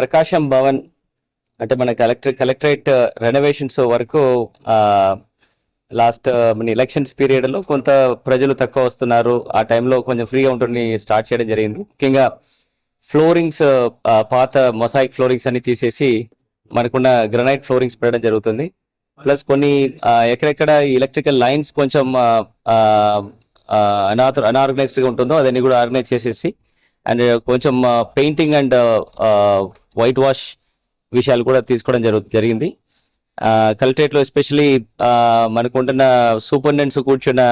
ప్రకాశం భవన్ అంటే మన collector collectorate renovations వరకు లాస్ట్ మన ఎలక్షన్స్ పీరియడ్లో కొంత ప్రజలు తక్కువ వస్తున్నారు. ఆ టైంలో కొంచెం ఫ్రీగా ఉంటుంది స్టార్ట్ చేయడం జరిగింది. ముఖ్యంగా ఫ్లోరింగ్స్ పాత మొసాయిక్ ఫ్లోరింగ్స్ అన్ని తీసేసి మనకున్న గ్రనైట్ ఫ్లోరింగ్స్ పెట్టడం జరుగుతుంది. ప్లస్ కొన్ని ఎక్కడెక్కడ ఎలక్ట్రికల్ లైన్స్ కొంచెం అనాథ అనార్గనైజ్డ్గా ఉంటుందో అదన్నీ కూడా ఆర్గనైజ్ చేసేసి అండ్ కొంచెం పెయింటింగ్ అండ్ వైట్ వాష్ విషయాలు కూడా తీసుకోవడం జరుగు జరిగింది. కలెక్టరేట్లో ఎస్పెషలీ మనకు ఉంటున్న సూపరింటెండెంట్స్ కూర్చున్న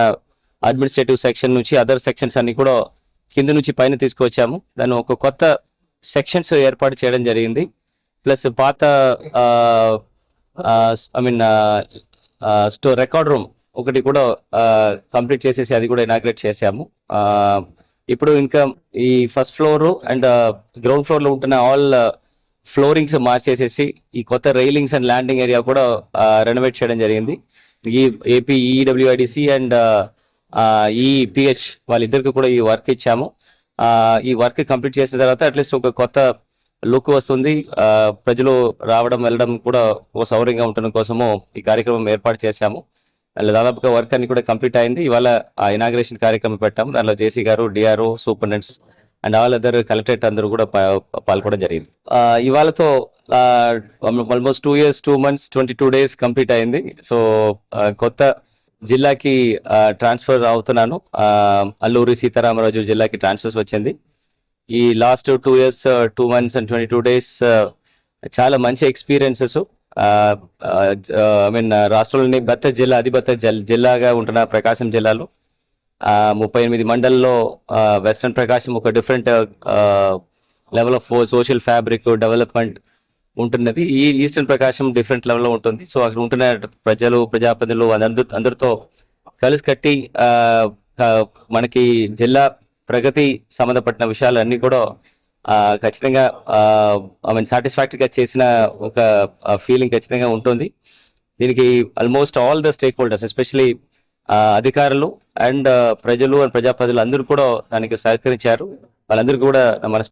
అడ్మినిస్ట్రేటివ్ సెక్షన్ నుంచి అదర్ సెక్షన్స్ అన్ని కూడా కింద నుంచి పైన తీసుకొచ్చాము దాన్ని ఒక కొత్త సెక్షన్స్ ఏర్పాటు చేయడం జరిగింది. ప్లస్ పాత I mean store record room ఒకటి కూడా కంప్లీట్ చేసేసి అది కూడా ఇనాగ్రేట్ చేసాము ఇప్పుడు ఇంకా ఈ ఫస్ట్ ఫ్లోర్ అండ్ గ్రౌండ్ ఫ్లోర్లో ఉంటున్న ఆల్ ఫ్లోరింగ్స్ మార్చేసేసి ఈ కొత్త రైలింగ్స్ అండ్ ల్యాండింగ్ ఏరియా కూడా రెనోవేట్ చేయడం జరిగింది. ఈ ఏపీ ఈడబ్ల్యూఐడిసి అండ్ ఈ పిహెచ్ వాళ్ళిద్దరికి కూడా ఈ వర్క్ ఇచ్చాము. ఈ వర్క్ కంప్లీట్ చేసిన తర్వాత అట్లీస్ట్ ఒక కొత్త లుక్ వస్తుంది. ప్రజలు రావడం వెళ్ళడం కూడా ఒక సౌకర్యంగా ఉండడం కోసము ఈ కార్యక్రమం ఏర్పాటు చేశాము. దాదాపుగా వర్క్ అన్ని కూడా కంప్లీట్ అయింది. ఇవాళ ఆ ఇనాగ్రేషన్ కార్యక్రమం పెట్టాము. దానిలో జేసీ గారు DRO superintendents and all other collectorate అందరూ కూడా పాల్గొనడం జరిగింది. ఇవాళతో almost two years two months twenty two days complete అయింది. సో కొత్త జిల్లాకి ట్రాన్స్ఫర్ అవుతున్నాను. అల్లూరి సీతారామరాజు జిల్లాకి ట్రాన్స్ఫర్స్ వచ్చింది. ఈ last two years two months and twenty two days చాలా మంచి ఎక్స్పీరియన్సెస్. ఐ మీన్ రాష్ట్రంలోని బత్త జిల్లా అధిబత్త జిల్లాగా ఉంటున్న ప్రకాశం జిల్లాలో. ముప్పై ఎనిమిది మండల్లో వెస్ట్రన్ ప్రకాశం ఒక different level of social fabric development ఉంటున్నది. ఈ ఈస్టర్న్ ప్రకాశం డిఫరెంట్ లెవెల్లో ఉంటుంది. సో అక్కడ ఉంటున్న ప్రజలు ప్రజాప్రతినిధులు అందరి అందరితో కలిసి కట్టి మనకి జిల్లా ప్రగతి సంబంధపడిన విషయాలు అన్నీ కూడా ఖచ్చితంగా ఐ మీన్ సాటిస్ఫాక్టరీగా చేసిన ఒక ఫీలింగ్ ఖచ్చితంగా ఉంటుంది. దీనికి almost all the stakeholders especially అధికారులు అండ్ ప్రజలు అండ్ ప్రజాప్రతినిధులు అందరూ కూడా దానికి సహకరించారు. వాళ్ళందరికీ కూడా మన